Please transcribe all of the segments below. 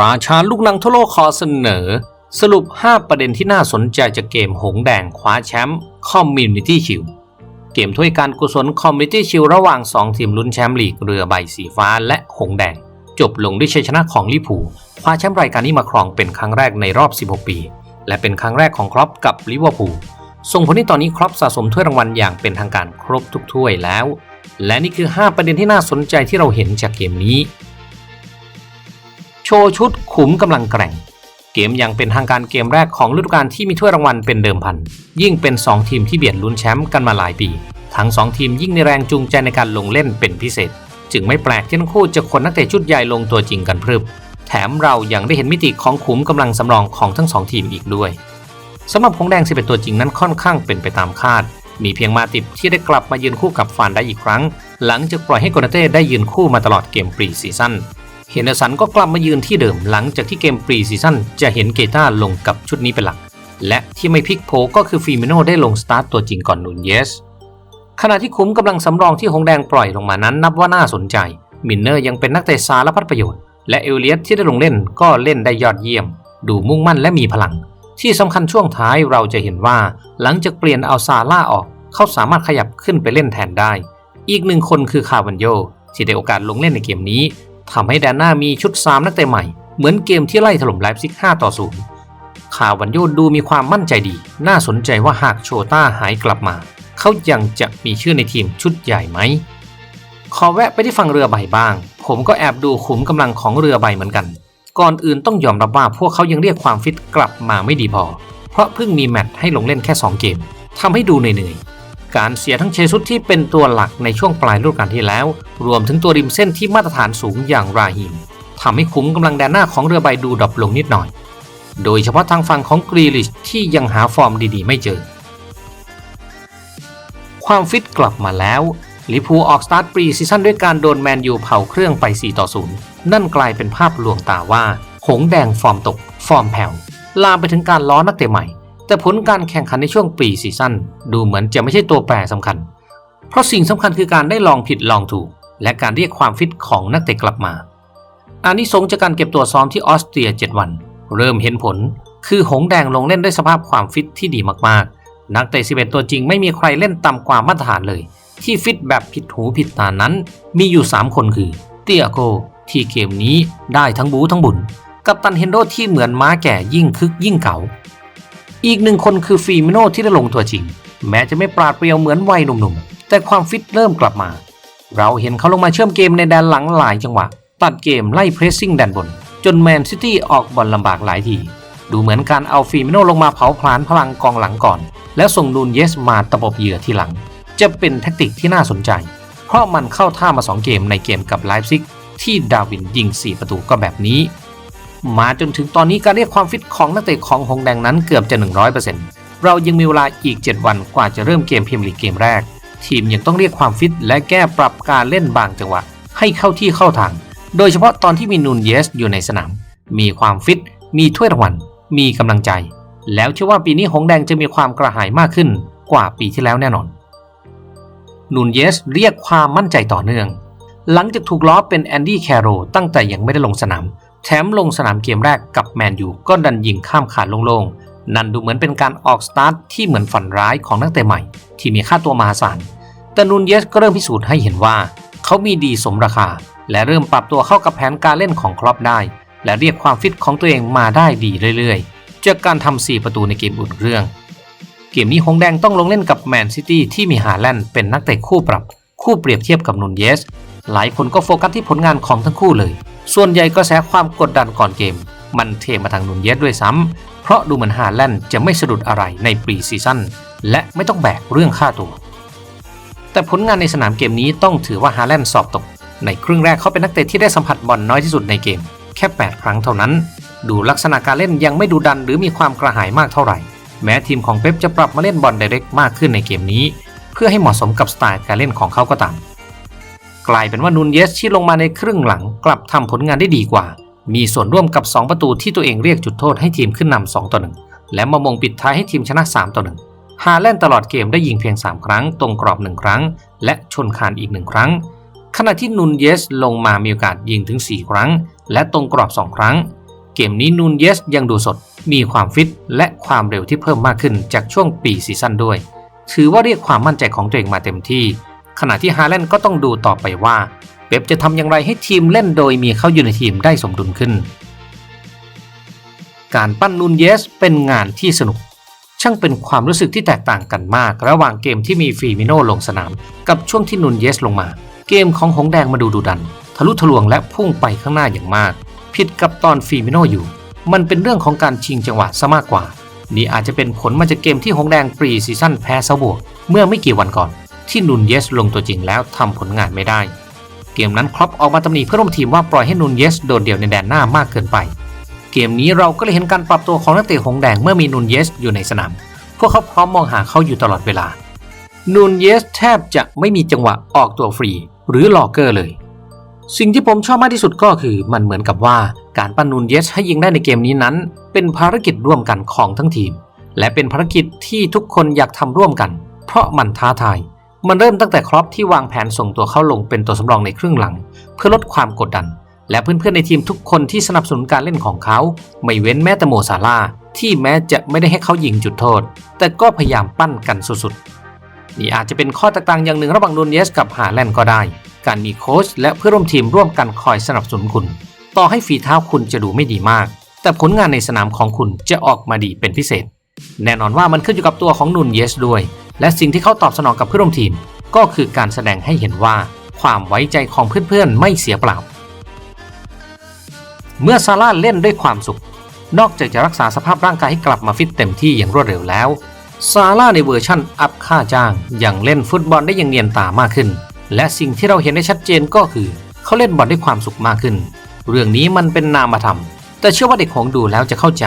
ราชาลูกนังทั่วโลกขอเสนอ สรุป 5 ประเด็นที่น่าสนใจจากเกมหงแดงคว้าแชมป์คอมมิ n นิตี้ชิลเกมถ้วยการกุศลคอมมิ n นิตี้ชิลระหว่าง 2 ทีมลุ้นแชมป์ลีกเรือใบสีฟ้าและหงแดง จบลงด้วยชัยชนะของลิพูคว้าแชมป์รายการนี้มาครองเป็นครั้งแรกในรอบ 16 ปี และเป็นครั้งแรกของครอปกับลิเวอร์พูลส่งผลให้ตอนนี้ครอปสะสมถ้วยรางวัลอย่างเป็นทางการครบทุกถ้วยแล้ว และนี่คือ 5 ประเด็นที่น่าสนใจที่เราเห็นจากเกมนี้ โชว์ชุดขุมกำลังแกร่ง เกมยังเป็นทางการเกมแรกของฤดูกาลที่มีถ้วยรางวัลเป็นเดิมพัน ยิ่งเป็น 2 ทีมที่เบียดลุ้นแชมป์กันมาหลายปี ทั้ง 2 ทีมยิ่งในแรงจูงใจในการลงเล่นเป็นพิเศษ จึงไม่แปลกที่ทั้งคู่จะขนนักเตะชุดใหญ่ลงตัวจริงกันพรึบ แถมเรายังได้เห็นมิติของขุมกำลังสำรองของทั้ง 2 ทีมอีกด้วยสำหรับหงแดง 11 ตัวจริงนั้นค่อนข้างเป็นไปตามคาด มีเพียงมาติบที่ได้กลับมายืนคู่กับฟานได้อีกครั้ง หลังจากปล่อยให้โกนาเต้ได้ยืนคู่มาตลอดเกมปรีซีซั่น เฮนเดอร์สันก็กลับมายืนที่เดิมหลังจากที่เกมปรีซีซั่นจะเห็นเกต้าลงกับชุดนี้เป็นหลัก และที่ไม่พลิกโผก็คือฟีมิโนได้ลงสตาร์ตตัวจริงก่อนนูนเยสขณะที่คุ้มกำลังสำรองที่หงแดงปล่อยลงมานั้นนับว่าน่าสนใจ มินเนอร์ยังเป็นนักเตะสารพัดประโยชน์ และเอลเลียตที่ได้ลงเล่นก็เล่นได้ยอดเยี่ยม ดูมุ่งมั่นและมีพลัง ที่สำคัญช่วงท้ายเราจะเห็นว่า หลังจากเปลี่ยนเอาซาร่าออก เขาสามารถขยับขึ้นไปเล่นแทนได้ อีกหนึ่งคนคือคาวันโยที่ได้โอกาสลงเล่นในเกมนี้ ทำให้แดนหน้ามีชุด 3 นักเตะใหม่ เหมือนเกมที่ไล่ถล่มไลฟ์ซิก 5 ต่อ 0 คาวันโยดูมีความมั่นใจดี น่าสนใจว่าหากโชต้าหายกลับมา เขายังจะมีชื่อในทีมชุดใหญ่ไหม ขอแวะไปที่ฝั่งเรือใบบ้าง ผมก็แอบดูขุมกำลังของเรือใบเหมือนกัน ก่อนอื่นต้องยอมรับว่าพวกเขายังเรียกความฟิตกลับมาไม่ดีพอ เพราะเพิ่งมีแมตช์ให้ลงเล่นแค่ 2 เกมทำให้ดูเหนื่อย การเสียทั้งเชซุสที่เป็นตัวหลักในช่วงปลายฤดูกาลที่แล้ว รวมถึงตัวริมเส้นที่มาตรฐานสูงอย่างราฮิมทำให้คุ้มกำลังแดนหน้าของเรือใบดูดรอปลงนิดหน่อย โดยเฉพาะทางฝั่งของกรีลิชที่ยังหาฟอร์มดีๆ ไม่เจอ ความฟิตกลับมาแล้วลิพูออกสตาร์ทปรีซีซั่นด้วยการโดนแมนยูเผาเครื่องไป 4 ต่อ 0 นั่นกลายเป็นภาพลวงตาว่า หงแดงฟอร์มตก ฟอร์มแผ่ว ลามไปถึงการล้อนักเตะใหม่ แต่ผลการแข่งขันในช่วงปีซีซั่นดูเหมือนจะไม่ใช่ตัวแปรสำคัญ เพราะสิ่งสำคัญคือการได้ลองผิดลองถูก และการเรียกความฟิตของนักเตะกลับมาอานิสงจากการเก็บตัวซ้อมที่ออสเตรีย 7 วัน เริ่มเห็นผล คือหงแดงลงเล่นด้วยสภาพความฟิตที่ดีมากๆ นักเตะ 11 ตัวจริงไม่มีใครเล่นต่ำกว่ามาตรฐานเลย ที่ฟิตแบบผิดหูผิดตานั้น มีอยู่ 3 คนคือ เตียโก ที่เกมนี้ได้ทั้งบูทั้งบุญ กับตันเฮนโดที่เหมือนม้าแก่ยิ่งคึกยิ่งเก่า อีกหนึ่งคนคือฟีมิโนที่ได้ลงตัวจริง แม้จะไม่ปราดเปรียวเหมือนวัยหนุ่มๆ แต่ความฟิตเริ่มกลับมา เราเห็นเขาลงมาเชื่อมเกมในแดนหลังหลายจังหวะ ตัดเกมไล่เพรสซิ่งแดนบน จนแมนซิตี้ออกบอลลำบากหลายที ดูเหมือนการเอาฟีมิโนลงมาเผาผลาญพลังกองหลังก่อน แล้วส่งนูนเยสมาตะปบเหยื่อทีหลัง จะเป็นแทคติกที่น่าสนใจ เพราะมันเข้าท่ามา 2 เกมในเกมกับไลฟ์ซิกที่ดาวินยิง 4 ประตูก็แบบนี้ มาจนถึงตอนนี้การเรียกความฟิตของนักเตะของหงแดงนั้นเกือบจะ 100%เรายังมีเวลาอีก 7 วันกว่าจะเริ่มเกมพรีเมียร์ลีกเกมแรก ทีมยังต้องเรียกความฟิตและแก้ปรับการเล่นบางจังหวะ ให้เข้าที่เข้าทาง โดยเฉพาะตอนที่มีนูนเยสอยู่ในสนาม มีความฟิต มีถ้วยรางวัล มีกำลังใจ แล้วเชื่อว่าปีนี้หงแดงจะมีความกระหายมากขึ้นกว่าปีที่แล้วแน่นอน นูนเยสเรียกความมั่นใจต่อเนื่อง หลังจากถูกล้อเป็นแอนดี้แคโรตั้งแต่ยังไม่ได้ลงสนาม แถมลงสนามเกมแรกกับแมนยูก็ดันยิงข้ามขาดโล่งๆ นั่นดูเหมือนเป็นการออกสตาร์ทที่เหมือนฝันร้ายของนักเตะใหม่ ที่มีค่าตัวมหาศาล แต่นูนเยสก็เริ่มพิสูจน์ให้เห็นว่า เขามีดีสมราคา และเริ่มปรับตัวเข้ากับแผนการเล่นของครอปได้ และเรียกความฟิตของตัวเองมาได้ดีเรื่อยๆ จากการทำ4ประตูในเกมอุ่นเครื่อง เกมนี้หงแดงต้องลงเล่นกับแมนซิตี้ที่มีฮาแลนด์เป็นนักเตะคู่ปรับ คู่เปรียบเทียบกับนูนเยส หลายคนก็โฟกัสที่ผลงานของทั้งคู่เลย ส่วนใหญ่ก็แสความกดดันก่อนเกม มันเทมาทางนูนเยสด้วยซ้ำ เพราะดูเหมือนฮาแลนด์จะไม่สะดุดอะไรในปรีซีซั่นและไม่ต้องแบกเรื่องค่าตัว แต่ผลงานในสนามเกมนี้ต้องถือว่าฮาแลนด์สอบตก ในครึ่งแรกเขาเป็นนักเตะที่ได้สัมผัสบอลน้อยที่สุดในเกม แค่ 8 ครั้งเท่านั้น ดูลักษณะการเล่นยังไม่ดูดันหรือมีความกระหายมากเท่าไหร่ แม้ทีมของเป๊ปจะปรับมาเล่นบอลไดเรกมากขึ้นในเกมนี้ เพื่อให้เหมาะสมกับสไตล์การเล่นของเขาก็ตาม กลายเป็นว่านูนเยสที่ลงมาในครึ่งหลังกลับทำผลงานได้ดีกว่า มีส่วนร่วมกับ 2 ประตูที่ตัวเองเรียกจุดโทษให้ทีมขึ้นนำ2ต่อ1และมามงปิดท้ายให้ทีมชนะ 3 ต่อ1ฮาแลนตลอดเกมได้ยิงเพียง 3 ครั้ง ตรงกรอบ 1 ครั้ง และชนคานอีก 1 ครั้ง ขณะที่นูนเยสลงมามีโอกาสยิงถึง 4 ครั้ง และตรงกรอบ 2 ครั้ง เกมนี้นูนเยสยังดูสด มีความฟิตและความเร็วที่เพิ่มมากขึ้นจากช่วงปีซีซั่นด้วย ถือว่าเรียกความมั่นใจของตัวเองมาเต็มที่ ขณะที่ฮาแลนด์ก็ต้องดูต่อไปว่าเป๊ปจะทำอย่างไรให้ทีมเล่นโดยมีเขาอยู่ในทีมได้สมดุลขึ้น การปั้นนูนเยสเป็นงานที่สนุก ช่างเป็นความรู้สึกที่แตกต่างกันมาก ระหว่างเกมที่มีฟีมิโนลงสนาม กับช่วงที่นูนเยสลงมา เกมของหงแดงมาดูดุดัน ทะลุทะลวงและพุ่งไปข้างหน้าอย่างมาก ผิดกับตอนฟีมิโนอยู่ มันเป็นเรื่องของการชิงจังหวะซะมากกว่า นี่อาจจะเป็นผลมาจากเกมที่หงแดงปรีซีซั่นแพ้เซาบวกเมื่อไม่กี่วันก่อน ที่นูนเยสลงตัวจริงแล้วทำผลงานไม่ได้ เกมนั้นครอปออกมาตำหนิเพื่อนร่วมทีมว่าปล่อยให้นูนเยสโดดเดี่ยวในแดนหน้ามากเกินไป เกมนี้เราก็เลยเห็นการปรับตัวของนักเตะหงแดงเมื่อมีนูนเยสอยู่ในสนาม พวกเขาพร้อมมองหาเขาอยู่ตลอดเวลานูนเยสแทบจะไม่มีจังหวะออกตัวฟรี หรือหลอกเกอร์เลย สิ่งที่ผมชอบมากที่สุดก็คือมันเหมือนกับว่าการปั้นนูนเยสให้ยิงได้ในเกมนี้นั้น เป็นภารกิจร่วมกันของทั้งทีม และเป็นภารกิจที่ทุกคนอยากทำร่วมกัน เพราะมันท้าทาย มันเริ่มตั้งแต่ครอปที่วางแผนส่งตัวเข้าลงเป็นตัวสำรองในครึ่งหลัง เพื่อลดความกดดัน และเพื่อนๆในทีมทุกคนที่สนับสนุนการเล่นของเขา ไม่เว้นแม้แต่โมซาลาที่แม้จะไม่ได้ให้เขายิงจุดโทษ แต่ก็พยายามปั้นกันสุดๆ นี่อาจจะเป็นข้อแตกต่างอย่างหนึ่งระหว่างนูนเยสกับฮาแลนด์ก็ได้ การมีโค้ชและเพื่อนร่วมทีมร่วมกันคอยสนับสนุนคุณ ต่อให้ฝีเท้าคุณจะดูไม่ดีมาก แต่ผลงานในสนามของคุณจะออกมาดีเป็นพิเศษ แน่นอนว่ามันขึ้นอยู่กับตัวของนูนเยสด้วย และสิ่งที่เขาตอบสนองกับเพื่อนร่วมทีม ก็คือการแสดงให้เห็นว่าความไว้ใจของเพื่อนๆไม่เสียเปล่า เมื่อซาร่าเล่นด้วยความสุข นอกจากจะรักษาสภาพร่างกายให้กลับมาฟิตเต็มที่อย่างรวดเร็วแล้ว ซาร่าในเวอร์ชั่นอัพค่าจ้างยังเล่นฟุตบอลได้อย่างเนียนตามากขึ้น และสิ่งที่เราเห็นได้ชัดเจนก็คือ เขาเล่นบอลด้วยความสุขมากขึ้น เรื่องนี้มันเป็นนามธรรม แต่เชื่อว่าเด็กของดูแล้วจะเข้าใจ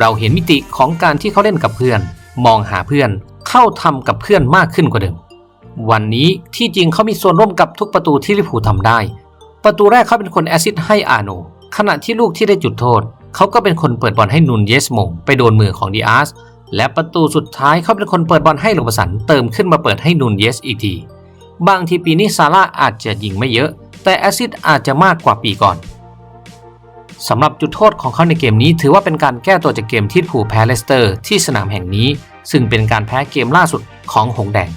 เราเห็นมิติของการที่เขาเล่นกับเพื่อน มองหาเพื่อน เข้าทำกับเพื่อนมากขึ้นกว่าเดิม วันนี้ที่จริงเขามีส่วนร่วมกับทุกประตูที่ลิพูทำได้ ประตูแรกเขาเป็นคนแอซิสต์ให้อาโน ขณะที่ลูกที่ได้จุดโทษ เขาก็เป็นคนเปิดบอลให้นูนเยสมงไปโดนมือของดีอาร์สและประตูสุดท้ายเขาเป็นคนเปิดบอลให้ลงประสันเติมขึ้นมาเปิดให้นูนเยสอีกที บางทีปีนี้ซาร่าอาจจะยิงไม่เยอะ แต่แอซิสต์อาจจะมากกว่าปีก่อนสำหรับจุดโทษของเขาในเกมนี้ถือว่าเป็นการแก้ตัวจากเกมที่ผูแพ้เลสเตอร์ที่สนามแห่งนี้ ซึ่งเป็นการแพ้เกมล่าสุดของหงแดง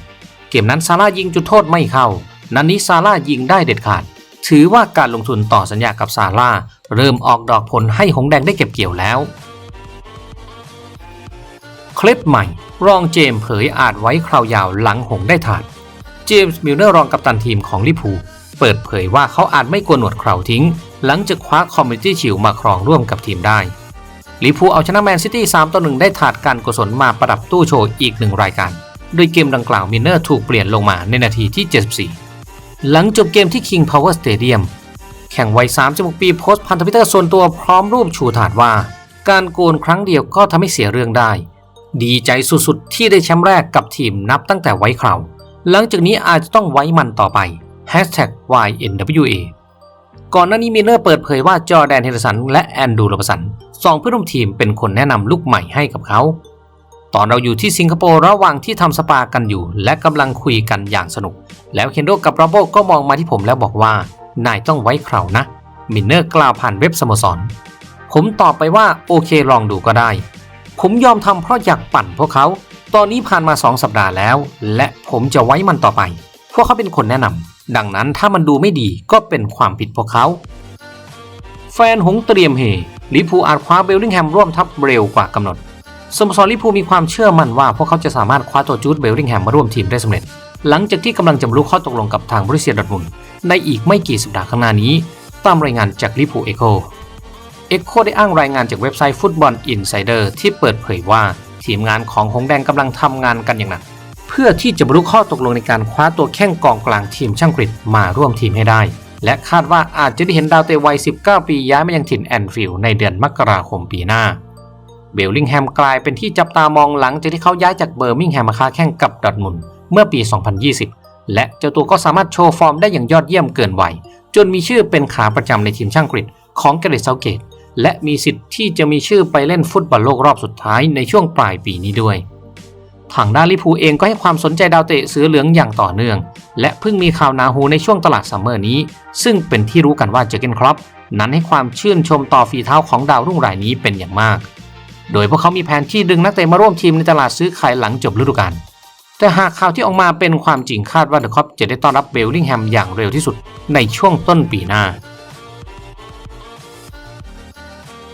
เกมนั้นซาร่ายิงจุดโทษไม่เข้า นันนี้ซาร่ายิงได้เด็ดขาด ถือว่าการลงทุนต่อสัญญากับซาร่าเริ่มออกดอกผลให้หงแดงได้เก็บเกี่ยวแล้ว คลิปใหม่ รองเจมส์เผยอาจไว้คราวยาวหลังหงได้ถาด เจมส์มิลเนอร์รองกัปตันทีมของลิพูเปิดเผยว่าเขาอาจไม่กลัวหนวดเคราทิ้ง หลังจากคว้าคอมมิ n ตี้ชิลมาครองร่วมกับทีมได้ ลิเวอร์พูลเอาชนะแมนซิตี้ 3 ต่อ 1 ได้ถาดการกุศลมาประดับตู้โชว์อีกหนึ่งรายการโดยเกมดังกล่าวมิลเนอร์ถูกเปลี่ยนลงมาในนาทีที่ 74 หลังจบเกมที่ King Power Stadium แข่งวัย 36 ปีโพสต์พันธมิตรส่วนตัวพร้อมรูปชูถาดว่า การโกนครั้งเดียวก็ทำให้เสียเรื่องได้ ดีใจสุดๆ ที่ได้แชมป์แรกกับทีมนับตั้งแต่ไว้คราว หลังจากนี้อาจจะต้องไว้มันต่อไป YNWA ก่อนหน้านี้มิลเนอร์เปิดเผยว่าจอแดนเฮนเดอร์สันและแอนดูโรบสันสองเพื่อนร่วมทีมเป็นคนแนะนำลูกใหม่ให้กับเขา ตอนเราอยู่ที่สิงคโปร์ระหว่างที่ทำสปากันอยู่ และกำลังคุยกันอย่างสนุก แล้วเคนโดกับโรโบก็มองมาที่ผมแล้วบอกว่า นายต้องไว้เครานะ มินเนอร์กล่าวผ่านเว็บสโมสร ผมตอบไปว่าโอเคลองดูก็ได้ ผมยอมทำเพราะอยากปั่นพวกเขา ตอนนี้ผ่านมา 2 สัปดาห์แล้ว และผมจะไว้มันต่อไป พวกเขาเป็นคนแนะนำ ดังนั้นถ้ามันดูไม่ดีก็เป็นความผิดพวกเขา แฟนหงเตรียมเฮลิพูอาจคว้าเบลลิงแฮมร่วมทัพเร็วกว่ากำหนดสโมสรลิพูมีความเชื่อมั่นว่าพวกเขาจะสามารถคว้าตัวจูดเบลลิงแฮมมาร่วมทีมได้สำเร็จ หลังจากที่กำลังจะรรลุข้อตกลงกับทางบริเซียดอทมุนในอีกไม่กี่สัปดาห์ข้างหน้านี้ ตามรายงานจากลิพูเอโคเอ็กโคได้อ้างรายงานจากเว็บไซต์ฟุตบอลอินไซเดอร์ที่เปิดเผยว่า ทีมงานของหงแดงกำลังทำงานกันอย่างหนัก เพื่อที่จะบรรลุข้อตกลงในการคว้าตัวแข้งกองกลางทีมช่างกฤษมาร่วมทีมให้ได้ และคาดว่าอาจจะได้เห็นดาวเตะวัย 19 ปีย้ายมายังถิ่นแอนฟิลด์ในเดือนมกราคมปีหน้า เบลลิงแฮมกลายเป็นที่จับตามองหลังจากที่เขาย้ายจากเบอร์มิงแฮมมาค้าแข่งกับดอทมุนเมื่อปี 2020 และเจ้าตัวก็สามารถโชว์ฟอร์มได้อย่างยอดเยี่ยมเกินวัยจนมีชื่อเป็นขาประจำในทีมช่างกฤษของเกเรตเซาเกตและมีสิทธิ์ที่จะมีชื่อไปเล่นฟุตบอลโลกรอบสุดท้ายในช่วงปลายปีนี้ด้วย ทางด้านลิพูเองก็ให้ความสนใจดาวเตะเสือเหลืองอย่างต่อเนื่อง และเพิ่งมีข่าวนาหูในช่วงตลาดซัมเมอร์นี้ ซึ่งเป็นที่รู้กันว่าเจอเกนครอปนั้นให้ความชื่นชมต่อฝีเท้าของดาวรุ่งรายนี้เป็นอย่างมาก โดยพวกเขามีแผนที่ดึงนักเตะมาร่วมทีมในตลาดซื้อขายหลังจบฤดูกาลแต่หากข่าวที่ออกมาเป็นความจริงคาดว่าเดอะคอปจะได้ต้อนรับเบลลิงแฮมอย่างเร็วที่สุดในช่วงต้นปีหน้า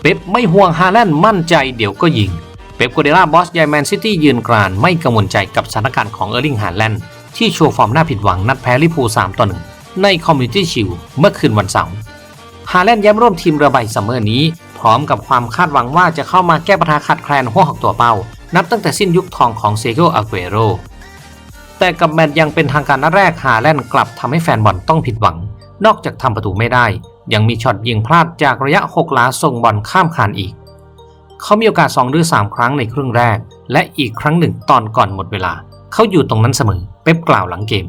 เป๊ปไม่ห่วงฮาแลนด์มั่นใจเดี๋ยวก็ยิง เป๊ปกัวเดล่าบอสใหญ่แมนซิตี้ยืนกรานไม่กังวลใจกับสถานการณ์ของเออร์ลิงฮาแลนด์ที่โชว์ฟอร์มน่าผิดหวังนัดแพ้ลิเวอร์พูล3ต่อ1ในคอมมูนิตี้ชิลเมื่อคืนวันเสาร์ฮาแลนด์ย้ำร่วมทีมเรือใบซัมเมอร์นี้ พร้อมกับความคาดหวังว่าจะเข้ามาแก้ปัญหาขาดแคลนหัวหอกตัวเป้า นับตั้งแต่สิ้นยุคทองของเซโกอาเกโรแต่กับแมตช์ยังเป็นทางการนัดแรกฮาแลนด์กลับทำให้แฟนบอลต้องผิดหวัง นอกจากทำประตูไม่ได้ ยังมีช็อตยิงพลาดจากระยะ6หลาส่งบอลข้ามคานอีก เขามีโอกาส2หรือ 3 ครั้งในครึ่งแรก และอีกครั้งหนึ่งตอนก่อนหมดเวลา เขาอยู่ตรงนั้นเสมอ เป๊ปกล่าวหลังเกม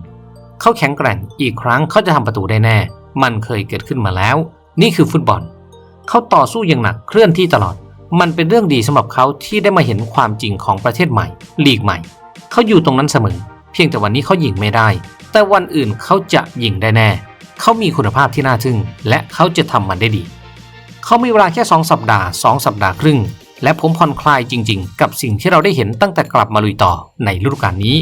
เขาแข็งแกร่งอีกครั้งเขาจะทำประตูได้แน่ มันเคยเกิดขึ้นมาแล้ว นี่คือฟุตบอล เขาต่อสู้อย่างหนักเคลื่อนที่ตลอด มันเป็นเรื่องดีสำหรับเขาที่ได้มาเห็นความจริงของประเทศใหม่ ลีกใหม่ เขาอยู่ตรงนั้นเสมอ เพียงแต่วันนี้เขายิงไม่ได้ แต่วันอื่นเขาจะยิงได้แน่ เขามีคุณภาพที่น่าทึ่ง และเขาจะทำมันได้ดีเขามีเวลาแค่ 2 สัปดาห์ 2 สัปดาห์ครึ่ง และผมผ่อนคลายจริงๆ กับสิ่งที่เราได้เห็นตั้งแต่กลับมาลุยต่อในฤดูกาลนี้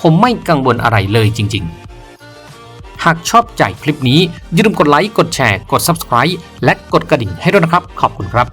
ผมไม่กังวลอะไรเลยจริงๆ หากชอบใจคลิปนี้อย่าลืมกดไลค์ กดแชร์ กด Subscribe และกดกระดิ่งให้ด้วยนะครับ ขอบคุณครับ